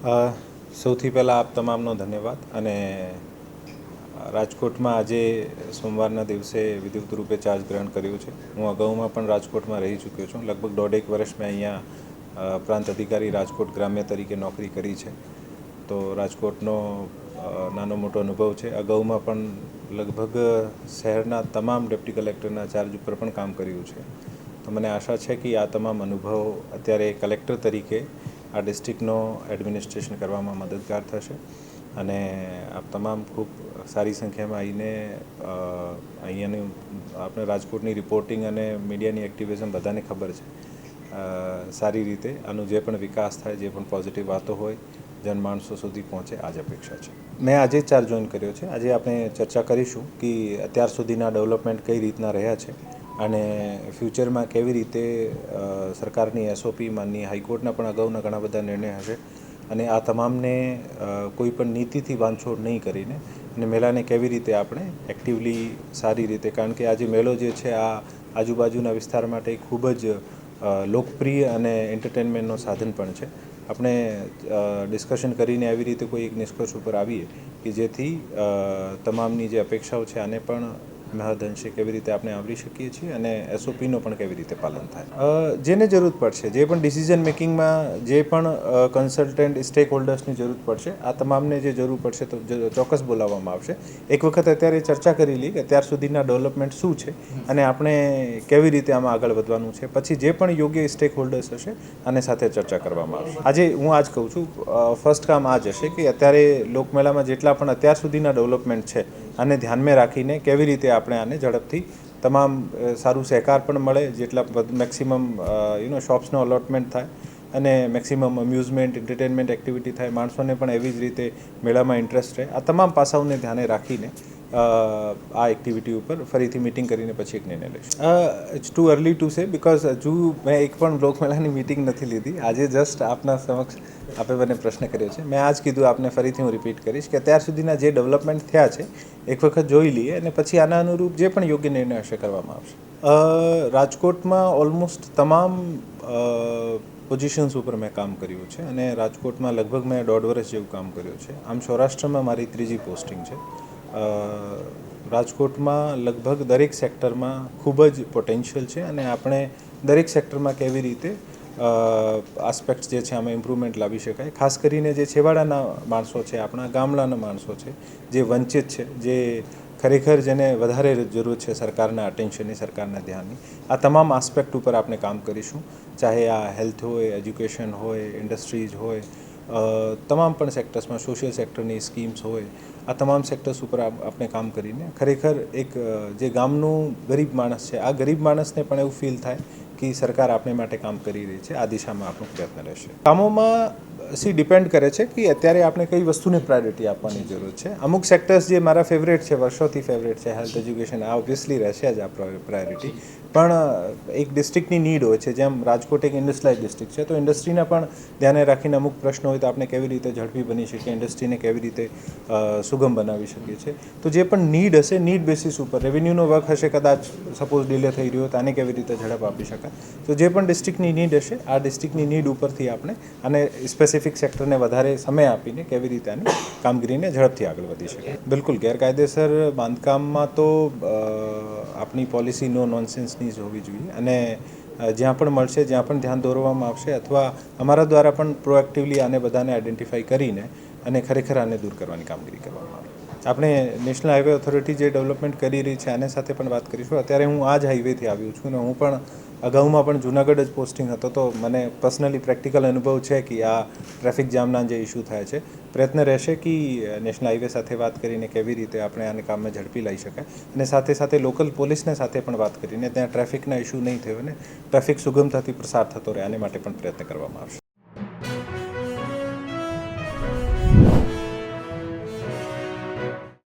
સૌથી પહેલાં આપ તમામનો ધન્યવાદ અને રાજકોટમાં આજે સોમવારના દિવસે વિધિવત રૂપે ચાર્જ ગ્રહણ કર્યું છે. હું અગાઉમાં પણ રાજકોટમાં રહી ચૂક્યો છું. લગભગ દોઢેક વર્ષ મેં અહીંયા પ્રાંત અધિકારી રાજકોટ ગ્રામ્ય તરીકે નોકરી કરી છે. તો રાજકોટનો નાનો મોટો અનુભવ છે. અગાઉમાં પણ લગભગ શહેરના તમામ ડેપ્ટી કલેક્ટરના ચાર્જ ઉપર પણ કામ કર્યું છે. તો મને આશા છે કે આ તમામ અનુભવ અત્યારે કલેક્ટર તરીકે આ ડિસ્ટ્રિક્ટનો એડમિનિસ્ટ્રેશન કરવામાં મદદગાર થશે. અને આપ તમામ ખૂબ સારી સંખ્યામાં આવીને અહીંયાની આપણે રાજકોટની રિપોર્ટિંગ અને મીડિયાની એક્ટિવિઝમ બધાને ખબર છે. સારી રીતે આનો જે પણ વિકાસ થાય, જે પણ પોઝિટિવ વાતો હોય, જનમાણસો સુધી પહોંચે, આજ અપેક્ષા છે. મેં આજે જ ચાર જોઈન કર્યો છે. આજે આપણે ચર્ચા કરીશું કે અત્યાર સુધીના ડેવલપમેન્ટ કઈ રીતના રહ્યા છે. અને ફ્યુચરમાં કેવી રીતે સરકારની એસઓપી માનની હાઈકોર્ટના પણ અગાઉના ઘણા બધા નિર્ણય હશે. અને આ તમામને કોઈ પણ નીતિથી બાંધછોડ નહીં કરીને અને મેળાને કેવી રીતે આપણે એક્ટિવલી સારી રીતે, કારણ કે આજે મેળો જે છે, આ આજુબાજુના વિસ્તાર માટે ખૂબ જ લોકપ્રિય અને એન્ટરટેનમેન્ટનો સાધન પણ છે. આપણે ડિસ્કશન કરીને આવી રીતે કોઈ એક નિષ્કર્ષ ઉપર આવીએ કે જેથી તમામની જે અપેક્ષાઓ છે, આને પણ મહદઅંશે કેવી રીતે આપણે આવરી શકીએ છીએ અને એસઓપીનો પણ કેવી રીતે પાલન થાય? જેને જરૂર પડશે, જે પણ ડિસિઝન મેકિંગમાં જે પણ કન્સલ્ટન્ટ સ્ટેક હોલ્ડર્સની જરૂર પડશે, આ તમામને જે જરૂર પડશે તો ચોક્કસ બોલાવવામાં આવશે. એક વખત અત્યારે ચર્ચા કરી લઈએ કે અત્યાર સુધીના ડેવલપમેન્ટ શું છે અને આપણે કેવી રીતે આમાં આગળ વધવાનું છે. પછી જે પણ યોગ્ય સ્ટેક હોલ્ડર્સ હશે અને સાથે ચર્ચા કરવામાં આવશે. આજે હું આજ કહું છું ફર્સ્ટ કામ આ જ હશે કે અત્યારે લોકમેળામાં જેટલા પણ અત્યાર સુધીના ડેવલપમેન્ટ છે આને ધ્યાનમાં રાખીને કેવી રીતે આપણે આને ઝડપથી તમામ સારું સહકાર પણ મળે, જેટલા મેક્સિમમ યુ નો શોપ્સનો અલોટમેન્ટ થાય અને મેક્સિમમ અમ્યુઝમેન્ટ એન્ટરટેનમેન્ટ એક્ટિવિટી થાય, માણસોને પણ એવી જ રીતે મેળામાં ઇન્ટરેસ્ટ રહે. આ તમામ પાસાઓને ધ્યાને રાખીને આ એક્ટિવિટી ઉપર ફરીથી મિટિંગ કરીને પછી એક નિર્ણય લઈશું. It's too early to say because હજુ મેં એક પણ લોકમેળાની મિટિંગ નથી લીધી. આજે જસ્ટ આપના સમક્ષ આપે મને પ્રશ્ન કર્યો છે. મેં આજ કીધું આપને ફરીથી હું રિપીટ કરીશ કે અત્યાર સુધીના જે ડેવલપમેન્ટ થયા છે એક વખત જોઈ લઈએ અને પછી આના અનુરૂપ જે પણ યોગ્ય નિર્ણય હશે કરવામાં આવશે. રાજકોટમાં ઓલમોસ્ટ તમામ પોઝિશન્સ ઉપર મેં કામ કર્યું છે અને રાજકોટમાં લગભગ મેં દોઢ વર્ષ જેવું કામ કર્યું છે. આમ સૌરાષ્ટ્રમાં મારી ત્રીજી પોસ્ટિંગ છે. રાજકોટમાં લગભગ દરેક સેક્ટરમાં ખૂબ જ પોટેન્શિયલ છે અને આપણે દરેક સેક્ટરમાં કેવી રીતે આસ્પેક્ટ જે છે આમાં ઇમ્પ્રુવમેન્ટ લાવી શકાય. ખાસ કરીને જે છેવાડાના માણસો છે, આપણા ગામડાના માણસો છે, જે વંચિત છે, જે ખરેખર જેને વધારે જરૂર છે સરકારના અટેન્શનની સરકારના ધ્યાનની, આ તમામ આસ્પેક્ટ ઉપર આપણે કામ કરીશું. ચાહે આ હેલ્થ હોય એજ્યુકેશન હોય ઇન્ડસ્ટ્રીઝ હોય તમામ પણ સેક્ટર્સમાં સોશિયલ સેક્ટરની સ્કીમ્સ હોય, આ તમામ સેક્ટર્સ ઉપર આપણે કામ કરીને ખરેખર એક જે ગામનું ગરીબ માણસ છે, આ ગરીબ માણસને પણ એવું ફીલ થાય કે સરકાર આપણે માટે કામ કરી રહી છે, આ દિશામાં આપણો પ્રયત્ન રહેશે. કામોમાં સી ડિપેન્ડ કરે છે કે અત્યારે આપણે કઈ વસ્તુને પ્રાયોરિટી આપવાની જરૂર છે. અમુક સેક્ટર્સ જે મારા ફેવરેટ છે, વર્ષોથી ફેવરેટ છે હેલ્થ એજ્યુકેશન આ ઓબ્વિયસલી રહેશે જ આ પ્રાયોરિટી પણ એક ડિસ્ટ્રિક્ટની નીડ હોય છે, જેમ રાજકોટ એક ઇન્ડસ્ટ્રીયલાઇઝ ડિસ્ટ્રિક્ટ છે, તો ઇન્ડસ્ટ્રીના પણ ધ્યાને રાખીને અમુક પ્રશ્નો હોય તો આપણે કેવી રીતે ઝડપી બની શકીએ ઇન્ડસ્ટ્રીને કેવી રીતે સુગમ બનાવી શકીએ છીએ. તો જે પણ નીડ હશે નીડ બેસિસ ઉપર રેવન્યુનો વર્ક હશે કદાચ સપોઝ ડિલે થઈ રહ્યો હોય તો આને કેવી રીતે ઝડપ આપી શકાય. તો જે પણ ડિસ્ટ્રિક્ટની નીડ હશે, આ ડિસ્ટ્રિક્ટની નીડ ઉપરથી આપણે અને સ્પેસિફિક સેક્ટરને વધારે સમય આપીને કેવી રીતે આની કામગીરીને ઝડપથી આગળ વધી શકે બિલકુલ, ગેરકાયદેસર બાંધકામમાં તો આપણી પોલિસી નો નોનસેન્સની જ હોવી જોઈએ. અને જ્યાં પણ મળશે, જ્યાં પણ ધ્યાન દોરવામાં આવશે, અથવા અમારા દ્વારા પણ પ્રોએક્ટિવલી આને બધાને આઈડેન્ટિફાઈ કરીને અને ખરેખર આને દૂર કરવાની કામગીરી કરવામાં આવે. આપણે નેશનલ હાઈવે ઓથોરિટી જે ડેવલપમેન્ટ કરી રહી છે, આને સાથે પણ વાત કરીશું. અત્યારે હું આ જ હાઈવેથી આવ્યો છું અને હું પણ અગાઉમાં પણ જુનાગઢ જ પોસ્ટિંગ હતો, તો મને પર્સનલી પ્રેક્ટિકલ અનુભવ છે કે આ ટ્રાફિક જામના જે ઇસ્યુ થાય છે. પ્રયત્ન રહેશે કે નેશનલ હાઈવે સાથે વાત કરીને કેવી રીતે આપણે આને કામમાં ઝડપી લઈ શકાય. અને સાથે સાથે લોકલ પોલીસને સાથે પણ વાત કરીને ત્યાં ટ્રાફિકના ઇસ્યુ નહીં થયો ને ટ્રાફિક સુગમતાથી પ્રસાર થતો રહે, આને માટે પણ પ્રયત્ન કરવામાં આવશે.